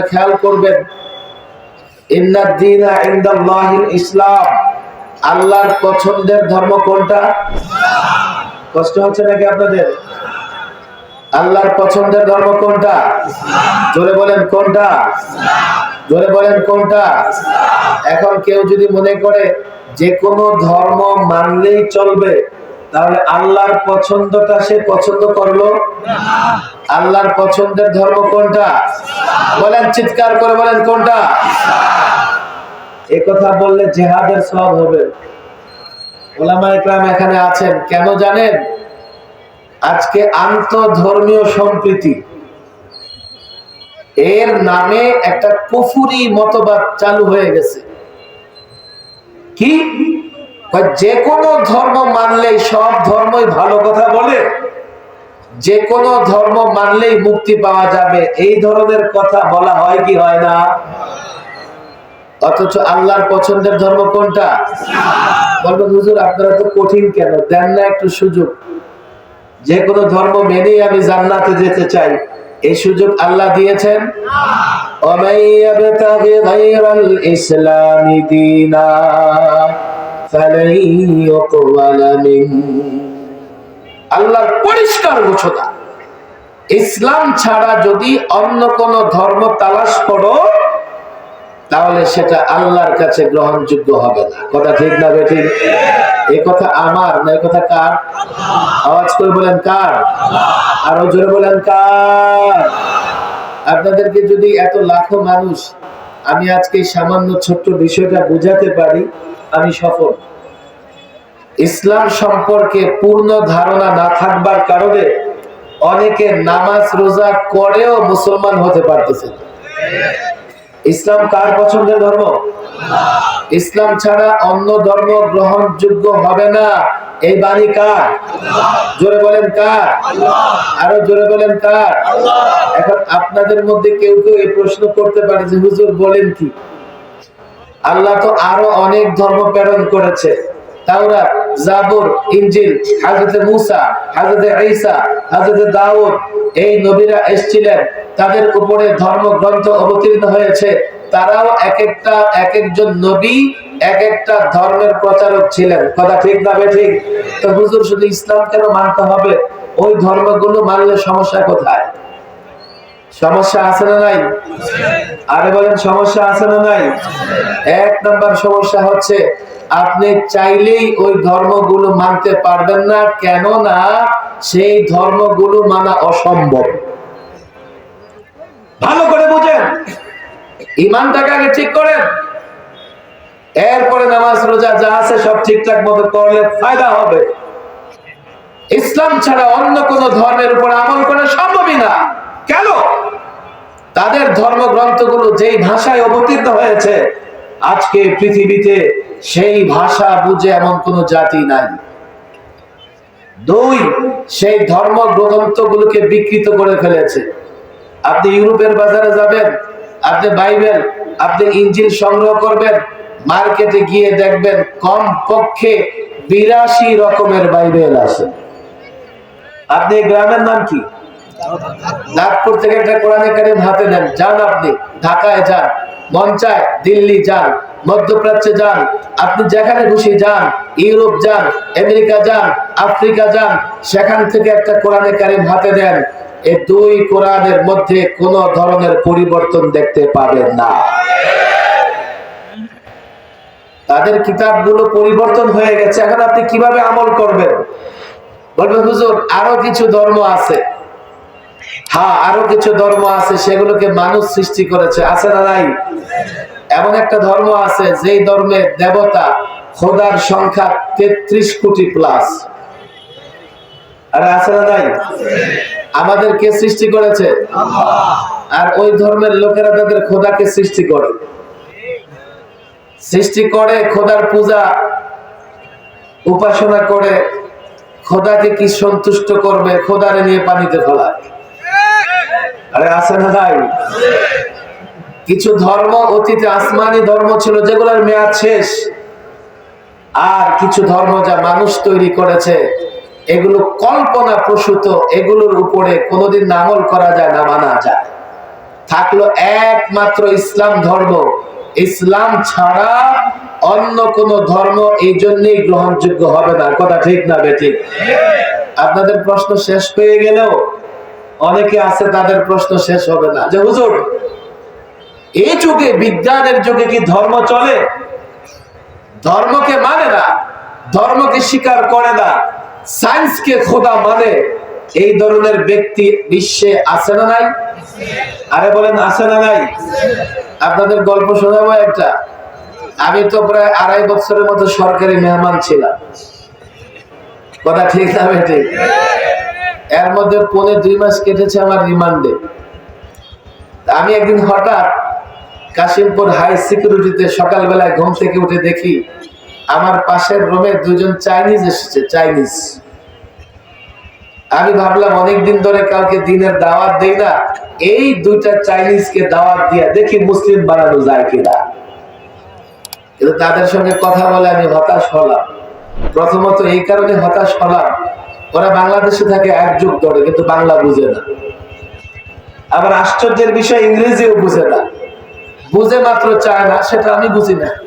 খেয়াল করবেন। ইসলাম। আল্লাহর পছন্দের ধর্ম কোনটা? কষ্ট হচ্ছে নাকি আপনাদের? আল্লাহর পছন্দের ধর্ম কোনটা? জোরে বলেন কোনটা? জোরে বলেন কোনটা? এখন কেউ যদি মনে করে যে কোনো ধর্ম মানলেই চলবে, তাহলে আল্লাহর পছন্দটা সে পছন্দ করল? আল্লাহর পছন্দের ধর্ম কোনটা? বলেন চিৎকার করে বলেন কোনটা? এ কথা বললে জেহাদের সব হবে। এখানে আছেন, কেন জানেন? আজকে আন্তধর্মীয় সম্প্রীতি। এর নামে একটা কুফুরি মতবাদ চালু হয়ে গেছে। কি? যে কোনো ধর্ম মানলেই সব ধর্মই ভালো কথা বলে। যে কোন ধর্ম মানলেই মুক্তি পাওয়া যাবে। এই ধরনের কথা বলা হয় কি হয় না? অথচ আল্লাহর পছন্দের ধর্ম কোনটা? বলবেন হুজুর, আপনারা তো কঠিন কেন? দেন না একটু সুযোগ। যে কোনো ধর্ম মেনেই আমি জান্নাতে যেতে চাই। এই সুযোগ আল্লাহ দিয়েছেন। ইসলামী দিনা আল্লাহর পরিষ্কার ঘোষণা ইসলাম ছাড়া যদি অন্য কোন ধর্ম তালাশ করো, তাহলে সেটা আল্লাহর কাছে গ্রহণযোগ্য হবে না। কথা ঠিক না বেঠিক? এই কথা আমার না এই কথা কার? আওয়াজ করে বলেন কার? আরও জোরে বলেন কার? আপনাদেরকে যদি এত লাখো মানুষ, আমি আজকে সামান্য ছোট্ট বিষয়টা বুঝাতে পারি, আমি সফল। ইসলাম সম্পর্কে পূর্ণ ধারণা না থাকবার কারণে অনেকে নামাজ, রোজা করেও মুসলমান হতে পারতেছে ইসলাম কার পছন্দের ধর্ম? ইসলাম ছাড়া অন্য ধর্ম গ্রহণযোগ্য হবে না। এই বাণী কার? জোরে বলেন কার? আরও জোরে বলেন কার? এখন আপনাদের মধ্যে কেউ কেউ এই প্রশ্ন করতে পারে যে, হুজুর বলেন কি? আল্লাহ তো আরও অনেক ধর্ম প্রেরণ করেছে। তাওরাত ঈসা দাউদ, এই নবীরা এসেছিলেন। তাদের উপরে ধর্মগ্রন্থ অবতীর্ণ হয়েছে। তারাও এক একটা এক একজন নবী এক একটা ধর্মের প্রচারক ছিলেন। কথা ঠিক না ঠিক? তো হুজুর, শুধু ইসলাম কেন মানতে হবে? ওই ধর্মগুলো মানলে সমস্যা কোথায়? সমস্যা আছে না নাই? আরে বলেন, সমস্যা আছে না নাই? এক নম্বর সমস্যা হচ্ছে, আপনি চাইলেই ওই ধর্মগুলো মানতে পারবেন না, কেন না সেই ধর্মগুলো মানা অসম্ভব। ভালো করে বুঝেন। ইমানটাকে আগে ঠিক করেন। এরপরে নামাজ, রোজা যা আছে সব ঠিকঠাক মতো করলে ফায়দা হবে। ইসলাম ছাড়া অন্য কোন ধর্মের উপর আমল করা সম্ভবই না। কেন? তাদের ধর্মগ্রন্থগুলো যেই ভাষায় অবতীর্ণ হয়েছে, আজকে পৃথিবীতে সেই ভাষা বুঝে এমন কোন জাতি নাই। দুই, সেই ধর্ম গ্রন্থগুলোকে বিকৃত করে ফেলেছে। আপনি ইউরোপের বাজারে যাবেন, আপনি বাইবেল, আপনি ইঞ্জিন সংগ্রহ করবেন, মার্কেটে গিয়ে দেখবেন কম পক্ষে বিরাশি রকমের বাইবেল আছে। আপনি গ্রামের নাম কি? নাগপুর থেকে একটা কোরআনে কারিম হাতে নেন। যান আপনি, ঢাকায় যান, মঞ্চায় দিল্লি যান, মধ্যপ্রাচ্যে যান, আপনি যেখানে খুশি যান, ইউরোপ যান, আমেরিকা যান, আফ্রিকা যান, সেখান থেকে একটা কোরআনে কারিম হাতে দেন এই দুই কোরআনের মধ্যে কোন ধরনের পরিবর্তন দেখতে পাবেন না। তাদের কিতাবগুলো পরিবর্তন হয়ে গেছে। এখন আপনি কীভাবে আমল করবেন? বলবেন, হুজুর, আরও কিছু ধর্ম আছে। হ্যাঁ আরও কিছু ধর্ম আছে সেগুলোকে মানুষ সৃষ্টি করেছে। আছে না নাই? এমন একটা ধর্ম আছে, যেই ধর্মের দেবতা খোদার সংখ্যা তেত্রিশ কোটি প্লাস আরে, আছে না নাই? আমাদের কে সৃষ্টি করেছে? আর ওই ধর্মের লোকেরা তাদের খোদাকে সৃষ্টি করে। সৃষ্টি করে, খোদার পূজা উপাসনা করে, খোদাকে কি সন্তুষ্ট করবে, খোদারে নিয়ে পানিতে ফেলায়। আরে আছে না ভাই। কিছু ধর্ম, অতীতে আসমানি ধর্ম ছিল, যেগুলোর মেয়াদ শেষ। আর কিছু ধর্ম যা মানুষ তৈরি করেছে, এগুলো কল্পনা প্রসূত, এগুলোর উপরে কোনোদিন নামল করা যায় না, মানা যায়। থাকল একমাত্র ইসলাম ধর্ম। ইসলাম ছাড়া অন্য কোন ধর্ম এই জন্যই গ্রহণযোগ্য হবে না। কথা ঠিক না, বেঠিক? আপনাদের প্রশ্ন শেষ হয়ে গেলেও অনেকে আছে, তাদের প্রশ্ন শেষ হবে না। যে হুজুর, এই যুগে বিজ্ঞানের যুগে কি ধর্ম চলে? ধর্মকে মানে না, ধর্মকে স্বীকার করে না, সায়েন্সকে খোদা মানে এই ধরনের ব্যক্তি বিশ্বে আছে না নাই? আরে বলেন, আছে না নাই? আপনাদের গল্প শোনাবো একটা। আমি তো প্রায় আড়াই বছরের মতো সরকারি মেহমান ছিলাম। কথা ঠিক না ঠিক? এর মধ্যে পৌনে দুই মাস কেটেছে আমার রিমান্ডে। আমি একদিন হঠাৎ কাশিমপুর হাই সিকিউরিটিতে সকালবেলায় ঘুম থেকে উঠে দেখি আমার পাশের রুমে দুজন চাইনিজ এসেছে, চাইনিজ। আমি ভাবলাম অনেকদিন ধরে কাউকে দিনের দাওয়াত দেই না, এই দুইটা চাইনিজকে দাওয়াত দিয়া দেখি মুসলিম বানানো যায় কিনা। কিন্তু তাদের সঙ্গে কথা বলে আমি হতাশ হলাম। প্রথমত এই কারণে হতাশ হলাম ওরা বাংলাদেশে থাকে, এক যুগ ধরে, কিন্তু বাংলা বুঝে না। আবার আশ্চর্যের বিষয়, ইংরেজিও বুঝে না। বুঝে মাত্র চায় না, সেটা আমি বুঝি না।